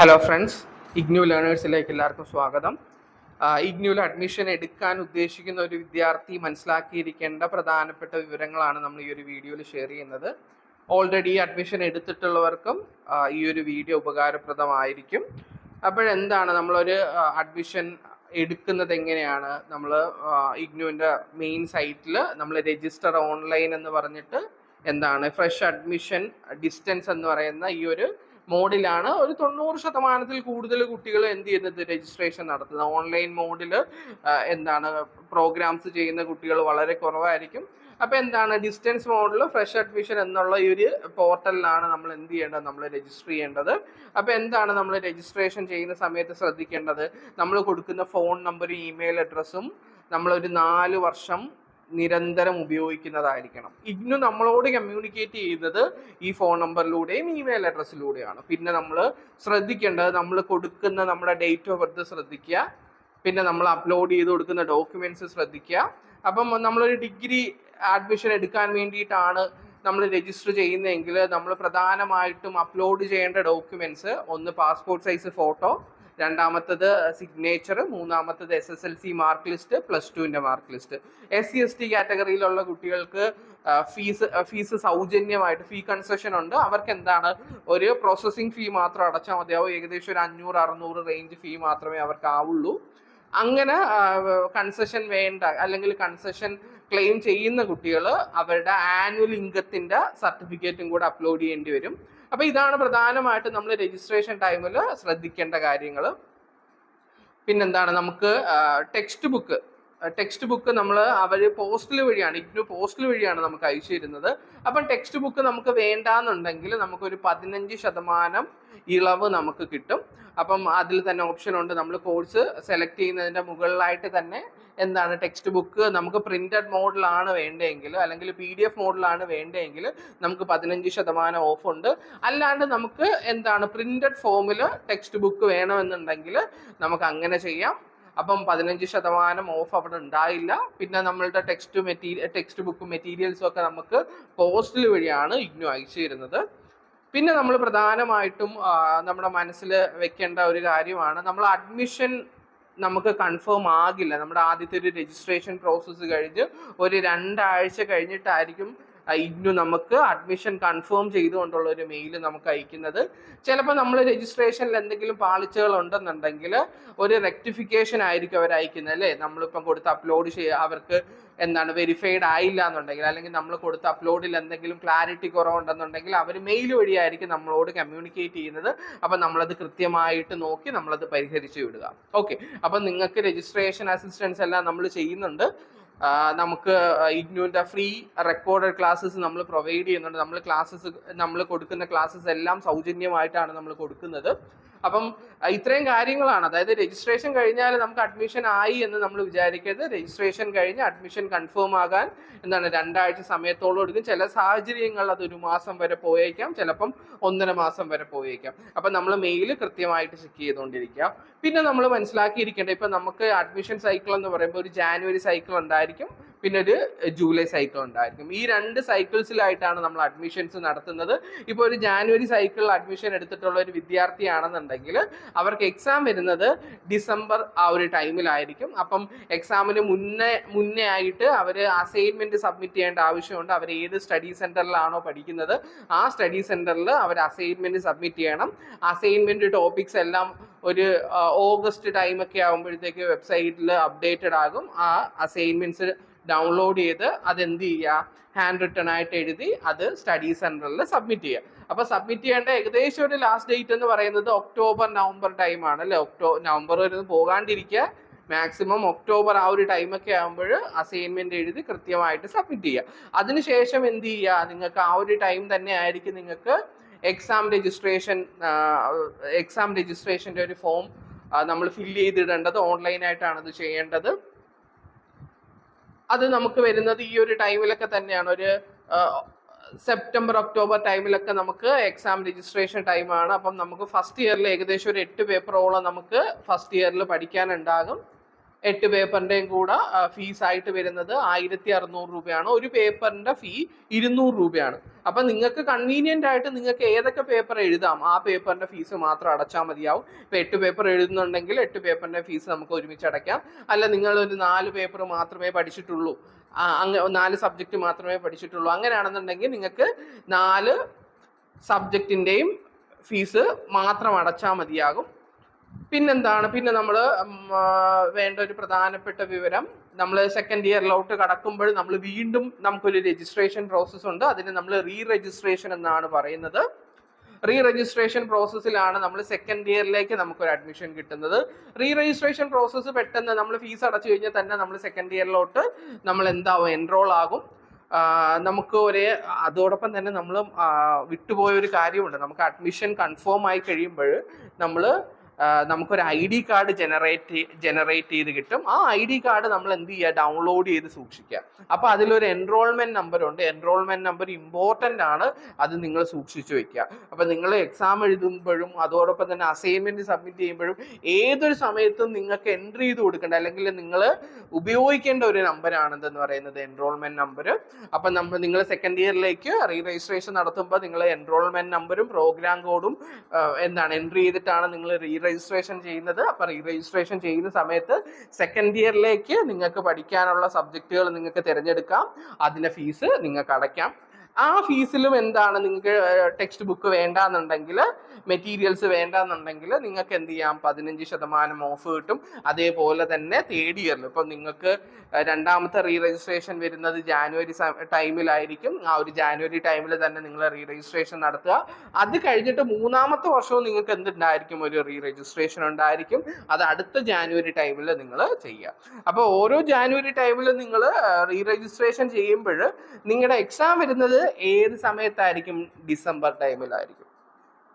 Hello friends IGNOU ലേണേഴ്സിലേക്ക് എല്ലാവർക്കും സ്വാഗതം. ഇഗ്നുവിൽ admission എടുക്കാൻ ഉദ്ദേശിക്കുന്ന ഒരു വിദ്യാർത്ഥി മനസ്സിലാക്കിയിരിക്കേണ്ട പ്രധാനപ്പെട്ട വിവരങ്ങളാണ് നമ്മൾ ഈ ഒരു വീഡിയോയിൽ ഷെയർ ചെയ്യുന്നത്. ഓൾറെഡി അഡ്മിഷൻ എടുത്തിട്ടുള്ളവർക്കും ഈ ഒരു വീഡിയോ ഉപകാരപ്രദമായിരിക്കും. അപ്പോഴെന്താണ് നമ്മളൊരു അഡ്മിഷൻ എടുക്കുന്നത് എങ്ങനെയാണ്? നമ്മൾ ഇഗ്നുവിന്റെ മെയിൻ സൈറ്റിൽ നമ്മൾ രജിസ്റ്റർ ഓൺലൈൻ എന്ന് പറഞ്ഞിട്ട് എന്താണ്? ഫ്രഷ് അഡ്മിഷൻ ഡിസ്റ്റൻസ് എന്ന് പറയുന്ന ഈ ഒരു മോഡിലാണ് ഒരു തൊണ്ണൂറ് ശതമാനത്തിൽ കൂടുതൽ കുട്ടികൾ എന്ത് ചെയ്യുന്നത് രജിസ്ട്രേഷൻ നടത്തുന്നത്. ഓൺലൈൻ മോഡിൽ എന്താണ് പ്രോഗ്രാംസ് ചെയ്യുന്ന കുട്ടികൾ വളരെ കുറവായിരിക്കും. അപ്പോൾ എന്താണ് ഡിസ്റ്റൻസ് മോഡിൽ ഫ്രഷ് അഡ്മിഷൻ എന്നുള്ള ഈ ഒരു പോർട്ടലിലാണ് നമ്മൾ എന്ത് ചെയ്യേണ്ടത്? നമ്മൾ രജിസ്റ്റർ ചെയ്യേണ്ടത്. അപ്പോൾ എന്താണ് നമ്മൾ രജിസ്ട്രേഷൻ ചെയ്യുന്ന സമയത്ത് ശ്രദ്ധിക്കേണ്ടത്? നമ്മൾ കൊടുക്കുന്ന ഫോൺ നമ്പറും ഇമെയിൽ അഡ്രസ്സും നമ്മളൊരു നാല് വർഷം നിരന്തരം ഉപയോഗിക്കുന്നതായിരിക്കണം. ഇഗ്നു നമ്മളോട് കമ്മ്യൂണിക്കേറ്റ് ചെയ്യുന്നത് ഈ ഫോൺ നമ്പറിലൂടെയും ഇമെയിൽ അഡ്രസ്സിലൂടെയാണ് പിന്നെ നമ്മൾ ശ്രദ്ധിക്കേണ്ടത് നമ്മൾ കൊടുക്കുന്ന നമ്മുടെ ഡേറ്റ് ഓഫ് ബർത്ത് ശ്രദ്ധിക്കുക. പിന്നെ നമ്മൾ അപ്ലോഡ് ചെയ്ത് കൊടുക്കുന്ന ഡോക്യുമെന്റ്സ് ശ്രദ്ധിക്കുക. അപ്പം നമ്മളൊരു ഡിഗ്രി അഡ്മിഷൻ എടുക്കാൻ വേണ്ടിയിട്ടാണ് നമ്മൾ രജിസ്റ്റർ ചെയ്യുന്നതെങ്കിൽ നമ്മൾ പ്രധാനമായിട്ടും അപ്ലോഡ് ചെയ്യേണ്ട ഡോക്യുമെന്റ്സ് ഒന്ന് പാസ്പോർട്ട് സൈസ് ഫോട്ടോ രണ്ടാമത്തത് സിഗ്നേച്ചർ മൂന്നാമത്തത് S S L C mark list plus ടുവിന്റെ mark list S C S T കാറ്റഗറിയിലുള്ള കുട്ടികൾക്ക് ഫീസ് ഫീസ് സൗജന്യമായിട്ട് ഫീ കൺസെഷൻ ഉണ്ട്. അവർക്ക് എന്താണ് ഒരു പ്രോസസ്സിംഗ് ഫീ മാത്രം അടച്ചാൽ മതിയാവും. ഏകദേശം ഒരു അഞ്ഞൂറ് അറുന്നൂറ് റേഞ്ച് ഫീ മാത്രമേ അവർക്ക് ആവുള്ളൂ അങ്ങനെ കൺസെഷൻ വേണ്ട അല്ലെങ്കിൽ കൺസെഷൻ ക്ലെയിം ചെയ്യുന്ന കുട്ടികൾ അവരുടെ ആനുവൽ ഇൻകത്തിന്റെ സർട്ടിഫിക്കറ്റും കൂടെ അപ്ലോഡ് ചെയ്യേണ്ടി വരും. അപ്പൊ ഇതാണ് പ്രധാനമായിട്ടും നമ്മൾ രജിസ്ട്രേഷൻ ടൈമിൽ ശ്രദ്ധിക്കേണ്ട കാര്യങ്ങൾ പിന്നെന്താണ് നമുക്ക് ടെക്സ്റ്റ് ബുക്ക് ടെക്സ്റ്റ് ബുക്ക് നമ്മൾ അവർ പോസ്റ്റിൽ വഴിയാണ് ഇഗ്നു പോസ്റ്റിൽ വഴിയാണ് നമുക്ക് അയച്ചു തരുന്നത്. അപ്പം ടെക്സ്റ്റ് ബുക്ക് നമുക്ക് വേണ്ടാന്നുണ്ടെങ്കിൽ നമുക്കൊരു പതിനഞ്ച് ശതമാനം ഇളവ് നമുക്ക് കിട്ടും. അപ്പം അതിൽ തന്നെ ഓപ്ഷൻ ഉണ്ട്. നമ്മൾ കോഴ്സ് സെലക്ട് ചെയ്യുന്നതിന്റെ മുകളിലായിട്ട് തന്നെ എന്താണ് ടെക്സ്റ്റ് ബുക്ക് നമുക്ക് പ്രിന്റഡ് മോഡിലാണ് വേണ്ടതെങ്കിൽ അല്ലെങ്കിൽ പി ഡി എഫ് മോഡിലാണ് വേണ്ടതെങ്കിൽ നമുക്ക് പതിനഞ്ച് ശതമാനം ഓഫ് ഉണ്ട്. അല്ലാണ്ട് നമുക്ക് എന്താണ് പ്രിന്റഡ് ഫോമിൽ ടെക്സ്റ്റ് ബുക്ക് വേണമെന്നുണ്ടെങ്കിൽ നമുക്ക് അങ്ങനെ ചെയ്യാം. അപ്പം പതിനഞ്ച് ശതമാനം ഓഫ് അവിടെ ഉണ്ടായില്ല. പിന്നെ നമ്മളുടെ ടെക്സ്റ്റ് മെറ്റീരിയൽ ടെക്സ്റ്റ് ബുക്ക് മെറ്റീരിയൽസും ഒക്കെ നമുക്ക് പോസ്റ്റൽ വഴിയാണ് ഇഗ്നു അയച്ചു തരുന്നത്. പിന്നെ നമ്മൾ പ്രധാനമായിട്ടും നമ്മുടെ മനസ്സിൽ വെക്കേണ്ട ഒരു കാര്യമാണ് നമ്മൾ അഡ്മിഷൻ നമുക്ക് കൺഫേം ആകില്ല. നമ്മുടെ ആദ്യത്തെ ഒരു രജിസ്ട്രേഷൻ പ്രോസസ്സ് കഴിഞ്ഞ് ഒരു രണ്ടാഴ്ച കഴിഞ്ഞിട്ടായിരിക്കും ആ, ഇഗ്നു നമുക്ക് അഡ്മിഷൻ കൺഫേം ചെയ്തുകൊണ്ടുള്ള ഒരു മെയിൽ നമുക്ക് അയക്കുന്നത്. ചിലപ്പോൾ നമ്മൾ രജിസ്ട്രേഷനിൽ എന്തെങ്കിലും പാളിച്ചകൾ ഉണ്ടെന്നുണ്ടെങ്കിൽ ഒരു റെക്ടിഫിക്കേഷൻ ആയിരിക്കും അവർ അയക്കുന്നത് അല്ലേ? നമ്മളിപ്പം കൊടുത്ത് അപ്ലോഡ് ചെയ്യുക അവർക്ക് എന്താണ് വെരിഫൈഡ് ആയില്ല എന്നുണ്ടെങ്കിൽ അല്ലെങ്കിൽ നമ്മൾ കൊടുത്ത അപ്ലോഡിൽ എന്തെങ്കിലും ക്ലാരിറ്റി കുറവുണ്ടെന്നുണ്ടെങ്കിൽ അവർ മെയിൽ വഴിയായിരിക്കും നമ്മളോട് കമ്മ്യൂണിക്കേറ്റ് ചെയ്യുന്നത്. അപ്പം നമ്മളത് കൃത്യമായിട്ട് നോക്കി നമ്മളത് പരിഹരിച്ചു വിടുക. ഓക്കെ അപ്പം നിങ്ങൾക്ക് രജിസ്ട്രേഷൻ അസിസ്റ്റൻസ് എല്ലാം നമ്മൾ ചെയ്യുന്നുണ്ട്. നമുക്ക് ഇഗ്നുവിന്റെ ഫ്രീ റെക്കോർഡഡ് ക്ലാസ്സസ് നമ്മൾ പ്രൊവൈഡ് ചെയ്യുന്നുണ്ട്. നമ്മൾ ക്ലാസ്സസ് നമ്മൾ കൊടുക്കുന്ന ക്ലാസ്സസ് എല്ലാം സൗജന്യമായിട്ടാണ് നമ്മൾ കൊടുക്കുന്നത്. അപ്പം ഇത്രയും കാര്യങ്ങളാണ്. അതായത് രജിസ്ട്രേഷൻ കഴിഞ്ഞാൽ നമുക്ക് അഡ്മിഷൻ ആയി എന്ന് നമ്മൾ വിചാരിക്കരുത്. രജിസ്ട്രേഷൻ കഴിഞ്ഞ് അഡ്മിഷൻ കൺഫേം ആകാൻ എന്താണ് രണ്ടാഴ്ച സമയത്തോളം എടുക്കും. ചില സാഹചര്യങ്ങളിൽ അത് ഒരു മാസം വരെ പോയേക്കാം. ചിലപ്പം ഒന്നര മാസം വരെ പോയേക്കാം. അപ്പം നമ്മൾ മെയിൽ കൃത്യമായിട്ട് ചെക്ക് ചെയ്തുകൊണ്ടിരിക്കുക. പിന്നെ നമ്മൾ മനസ്സിലാക്കിയിരിക്കേണ്ടത് ഇപ്പം നമുക്ക് അഡ്മിഷൻ സൈക്കിൾ എന്ന് പറയുമ്പോൾ ഒരു ജാനുവരി സൈക്കിൾ ഉണ്ടായിരിക്കും. പിന്നെ ഒരു ജൂലൈ സൈക്കിൾ ഉണ്ടായിരിക്കും. ഈ രണ്ട് സൈക്കിൾസിലായിട്ടാണ് നമ്മൾ അഡ്മിഷൻസ് നടത്തുന്നത്. ഇപ്പോൾ ഒരു ജാനുവരി സൈക്കിളിൽ അഡ്മിഷൻ എടുത്തിട്ടുള്ള ഒരു വിദ്യാർത്ഥിയാണെന്നുണ്ടെങ്കിൽ അവർക്ക് എക്സാം വരുന്നത് ഡിസംബർ ആ ഒരു ടൈമിലായിരിക്കും അപ്പം എക്സാമിന് മുന്നേ മുന്നേ ആയിട്ട് അവർ അസൈൻമെന്റ് സബ്മിറ്റ് ചെയ്യേണ്ട ആവശ്യമുണ്ട്. അവർ ഏത് സ്റ്റഡി സെന്ററിലാണോ പഠിക്കുന്നത് ആ സ്റ്റഡി സെന്ററിൽ അവർ അസൈൻമെന്റ് സബ്മിറ്റ് ചെയ്യണം. അസൈൻമെന്റ് ടോപ്പിക്സ് എല്ലാം ഒരു ഓഗസ്റ്റ് ടൈമൊക്കെ ആകുമ്പോഴത്തേക്ക് വെബ്സൈറ്റിൽ അപ്ഡേറ്റഡ് ആകും. ആ അസൈൻമെന്റ്സ് ഡൗൺലോഡ് ചെയ്ത് അതെന്ത് ചെയ്യുക? ഹാൻഡ് റിട്ടൺ ആയിട്ട് എഴുതി അത് സ്റ്റഡി സെന്ററിൽ സബ്മിറ്റ് ചെയ്യുക. അപ്പൊ സബ്മിറ്റ് ചെയ്യേണ്ട ഏകദേശം ഒരു ലാസ്റ്റ് ഡേറ്റ് എന്ന് പറയുന്നത് ഒക്ടോബർ നവംബർ ടൈമാണ് അല്ലേ? ഒക്ടോ നവംബർ വരെ പോകാണ്ടിരിക്കുക. മാക്സിമം ഒക്ടോബർ ആ ഒരു ടൈമൊക്കെ ആകുമ്പോൾ അസൈൻമെന്റ് എഴുതി കൃത്യമായിട്ട് സബ്മിറ്റ് ചെയ്യുക. അതിനുശേഷം എന്ത് ചെയ്യുക? നിങ്ങൾക്ക് ആ ഒരു ടൈം തന്നെ ആയിരിക്കും നിങ്ങൾക്ക് എക്സാം രജിസ്ട്രേഷൻ എക്സാം രജിസ്ട്രേഷന്റെ ഒരു ഫോം നമ്മൾ ഫില്ല് ചെയ്തിടേണ്ടത്. ഓൺലൈനായിട്ടാണ് അത് ചെയ്യേണ്ടത്. അത് നമുക്ക് വരുന്നത് ഈ ഒരു ടൈമിലൊക്കെ തന്നെയാണ്. ഒരു സെപ്റ്റംബർ ഒക്ടോബർ ടൈമിലൊക്കെ നമുക്ക് എക്സാം രജിസ്ട്രേഷൻ ടൈമാണ്. അപ്പം നമുക്ക് ഫസ്റ്റ് ഇയറിൽ ഏകദേശം ഒരു എട്ട് പേപ്പറോളം നമുക്ക് ഫസ്റ്റ് ഇയറിൽ പഠിക്കാനുണ്ടാകും. എട്ട് പേപ്പറിന്റെയും കൂടെ ഫീസ് ആയിട്ട് വരുന്നത് ആയിരത്തി അറുന്നൂറ് രൂപയാണ്. ഒരു പേപ്പറിന്റെ ഫീ ഇരുന്നൂറ് രൂപയാണ്. അപ്പം നിങ്ങൾക്ക് കൺവീനിയന്റ് ആയിട്ട് നിങ്ങൾക്ക് ഏതൊക്കെ പേപ്പർ എഴുതാം ആ പേപ്പറിന്റെ ഫീസ് മാത്രം അടച്ചാൽ മതിയാവും. ഇപ്പൊ എട്ട് പേപ്പർ എഴുതുന്നുണ്ടെങ്കിൽ എട്ട് പേപ്പറിന്റെ ഫീസ് നമുക്ക് ഒരുമിച്ച് അടയ്ക്കാം. അല്ല നിങ്ങൾ ഒരു നാല് പേപ്പർ മാത്രമേ പഠിച്ചിട്ടുള്ളൂ. അങ്ങ നാല് സബ്ജക്റ്റ് മാത്രമേ പഠിച്ചിട്ടുള്ളൂ. അങ്ങനെയാണെന്നുണ്ടെങ്കിൽ നിങ്ങൾക്ക് നാല് സബ്ജക്റ്റിന്റെയും ഫീസ് മാത്രം അടച്ചാൽ മതിയാകും. പിന്നെന്താണ്? പിന്നെ നമ്മൾ വേണ്ട ഒരു പ്രധാനപ്പെട്ട വിവരം. നമ്മൾ സെക്കൻഡ് ഇയറിലോട്ട് കടക്കുമ്പോൾ നമ്മൾ വീണ്ടും നമുക്കൊരു രജിസ്ട്രേഷൻ പ്രോസസ്സ് ഉണ്ട്. അതിന് നമ്മൾ റീ രജിസ്ട്രേഷൻ എന്നാണ് പറയുന്നത്. റീ രജിസ്ട്രേഷൻ പ്രോസസ്സിലാണ് നമ്മൾ സെക്കൻഡ് ഇയറിലേക്ക് നമുക്കൊരു അഡ്മിഷൻ കിട്ടുന്നത്. റീ രജിസ്ട്രേഷൻ പ്രോസസ്സ് പെട്ടെന്ന് നമ്മൾ ഫീസ് അടച്ചു കഴിഞ്ഞാൽ തന്നെ നമ്മൾ സെക്കൻഡ് ഇയറിലോട്ട് നമ്മൾ എന്താവും എൻറോൾ ആകും. നമുക്ക് ഒരേ അതോടൊപ്പം തന്നെ നമ്മൾ വിട്ടുപോയ ഒരു കാര്യമുണ്ട്. നമുക്ക് അഡ്മിഷൻ കൺഫേം ആയി കഴിയുമ്പോൾ നമ്മൾ നമുക്കൊരു I D card generate generate ചെയ്ത് കിട്ടും. ആ ഐ ഡി കാർഡ് നമ്മൾ എന്ത് ചെയ്യുക? ഡൗൺലോഡ് ചെയ്ത് സൂക്ഷിക്കുക. അപ്പോൾ അതിലൊരു എൻറോൾമെന്റ് നമ്പർ ഉണ്ട്. എൻറോൾമെന്റ് നമ്പർ ഇമ്പോർട്ടന്റ് ആണ്. അത് നിങ്ങൾ സൂക്ഷിച്ചു വെക്കുക. അപ്പോൾ നിങ്ങൾ എക്സാം എഴുതുമ്പോഴും അതോടൊപ്പം തന്നെ അസൈൻമെന്റ് സബ്മിറ്റ് ചെയ്യുമ്പോഴും ഏതൊരു സമയത്തും നിങ്ങൾക്ക് എൻട്രി ചെയ്ത് കൊടുക്കേണ്ട അല്ലെങ്കിൽ നിങ്ങൾ ഉപയോഗിക്കേണ്ട ഒരു നമ്പറാണ് എന്തെന്ന് പറയുന്നത് എൻറോൾമെന്റ് നമ്പർ അപ്പം നമ്മൾ നിങ്ങൾ സെക്കൻഡ് ഇയറിലേക്ക് റീ രജിസ്ട്രേഷൻ നടത്തുമ്പോൾ നിങ്ങൾ എൻറോൾമെന്റ് നമ്പറും പ്രോഗ്രാം കോഡും എന്താണ് എൻട്രി ചെയ്തിട്ടാണ് നിങ്ങൾ റീ രജിസ്ട്രേഷൻ ചെയ്യുന്നത്. അപ്പോൾ റീ രജിസ്ട്രേഷൻ ചെയ്യുന്ന സമയത്ത് സെക്കൻഡ് ഇയറിലേക്ക് നിങ്ങൾക്ക് പഠിക്കാനുള്ള സബ്ജക്റ്റുകൾ നിങ്ങൾക്ക് തിരഞ്ഞെടുക്കാം. അതിന്റെ ഫീസ് നിങ്ങൾക്ക് അടയ്ക്കാം. ആ ഫീസിലും എന്താണ് നിങ്ങൾക്ക് ടെക്സ്റ്റ് ബുക്ക് വേണ്ടാന്നുണ്ടെങ്കിൽ മെറ്റീരിയൽസ് വേണ്ടാന്നുണ്ടെങ്കിൽ നിങ്ങൾക്ക് എന്ത് ചെയ്യാം? പതിനഞ്ച് ശതമാനം ഓഫ് കിട്ടും. അതേപോലെ തന്നെ തേർഡ് ഇയറിൽ ഇപ്പം നിങ്ങൾക്ക് രണ്ടാമത്തെ റീ രജിസ്ട്രേഷൻ വരുന്നത് ജാനുവരി ടൈമിലായിരിക്കും. ആ ഒരു ജാനുവരി ടൈമിൽ തന്നെ നിങ്ങൾ റീ രജിസ്ട്രേഷൻ നടത്തുക. അത് കഴിഞ്ഞിട്ട് മൂന്നാമത്തെ വർഷവും നിങ്ങൾക്ക് എന്തുണ്ടായിരിക്കും? ഒരു റീ രജിസ്ട്രേഷൻ ഉണ്ടായിരിക്കും. അത് അടുത്ത ജാനുവരി ടൈമിൽ നിങ്ങൾ ചെയ്യുക. അപ്പോൾ ഓരോ ജാനുവരി ടൈമിൽ നിങ്ങൾ റീ രജിസ്ട്രേഷൻ ചെയ്യുമ്പോൾ നിങ്ങളുടെ എക്സാം വരുന്നത് ഏത് സമയത്തായിരിക്കും ഡിസംബർ ടൈമിലായിരിക്കും?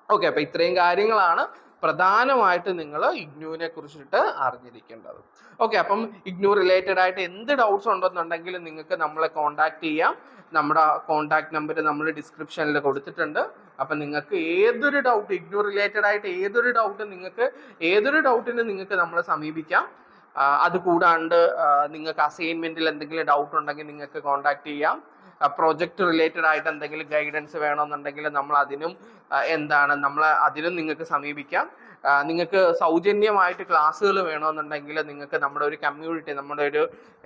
ഓക്കെ അപ്പൊ ഇത്രയും കാര്യങ്ങളാണ് പ്രധാനമായിട്ട് നിങ്ങൾ ഇഗ്നുവിനെ കുറിച്ചിട്ട് അറിഞ്ഞിരിക്കേണ്ടത്. ഓക്കെ അപ്പം ഇഗ്നു റിലേറ്റഡ് ആയിട്ട് എന്ത് ഡൗട്ട്സ് ഉണ്ടെന്നുണ്ടെങ്കിലും നിങ്ങൾക്ക് നമ്മളെ കോൺടാക്ട് ചെയ്യാം. നമ്മുടെ കോൺടാക്ട് നമ്പർ നമ്മൾ ഡിസ്ക്രിപ്ഷനിൽ കൊടുത്തിട്ടുണ്ട്. അപ്പം നിങ്ങൾക്ക് ഏതൊരു ഡൗട്ട് ഇഗ്നു റിലേറ്റഡ് ആയിട്ട് ഏതൊരു ഡൗട്ട് നിങ്ങൾക്ക് ഏതൊരു ഡൗട്ടിന് നിങ്ങൾക്ക് നമ്മളെ സമീപിക്കാം. അതുകൂടാണ്ട് അത് കൂടാണ്ട് നിങ്ങൾക്ക് അസൈൻമെന്റിൽ എന്തെങ്കിലും ഡൗട്ട് ഉണ്ടെങ്കിൽ നിങ്ങൾക്ക് കോൺടാക്ട് ചെയ്യാം. പ്രോജക്റ്റ് റിലേറ്റഡ് ആയിട്ട് എന്തെങ്കിലും ഗൈഡൻസ് വേണമെന്നുണ്ടെങ്കിൽ നമ്മൾ അതിനും എന്താണ് നമ്മൾ അതിനും നിങ്ങൾക്ക് സമീപിക്കാം. നിങ്ങൾക്ക് സൗജന്യമായിട്ട് ക്ലാസ്സുകൾ വേണമെന്നുണ്ടെങ്കിൽ നിങ്ങൾക്ക് നമ്മുടെ ഒരു കമ്മ്യൂണിറ്റി നമ്മുടെ ഒരു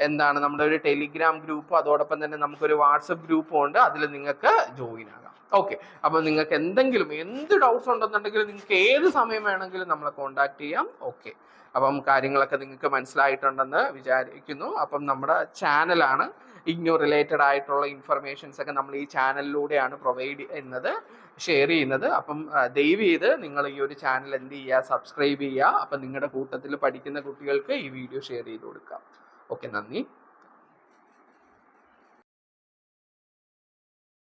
എന്താണ് നമ്മുടെ ഒരു ടെലിഗ്രാം ഗ്രൂപ്പ് അതോടൊപ്പം തന്നെ നമുക്കൊരു വാട്സപ്പ് ഗ്രൂപ്പും ഉണ്ട്. അതിൽ നിങ്ങൾക്ക് ജോയിൻ ആകാം. ഓക്കെ അപ്പോൾ നിങ്ങൾക്ക് എന്തെങ്കിലും എന്ത് ഡൗട്ട്സ് ഉണ്ടെന്നുണ്ടെങ്കിൽ നിങ്ങൾക്ക് ഏത് സമയം വേണമെങ്കിലും നമ്മളെ കോൺടാക്ട് ചെയ്യാം. ഓക്കെ അപ്പം കാര്യങ്ങളൊക്കെ നിങ്ങൾക്ക് മനസ്സിലായിട്ടുണ്ടെന്ന് വിചാരിക്കുന്നു. അപ്പം നമ്മുടെ ചാനലാണ് ഇഗ്നോ റിലേറ്റഡ് ആയിട്ടുള്ള ഇൻഫർമേഷൻസ് ഒക്കെ നമ്മൾ ഈ ചാനലിലൂടെയാണ് പ്രൊവൈഡ് ചെയ്യുന്നത് ഷെയർ ചെയ്യുന്നത്. അപ്പം ദയവ് ചെയ്ത് നിങ്ങൾ ഈ ഒരു ചാനൽ എന്ത് ചെയ്യുക സബ്സ്ക്രൈബ് ചെയ്യുക. അപ്പം നിങ്ങളുടെ കൂട്ടത്തിൽ പഠിക്കുന്ന കുട്ടികൾക്ക് ഈ വീഡിയോ ഷെയർ ചെയ്ത് കൊടുക്കുക ഓക്കെ നന്ദി.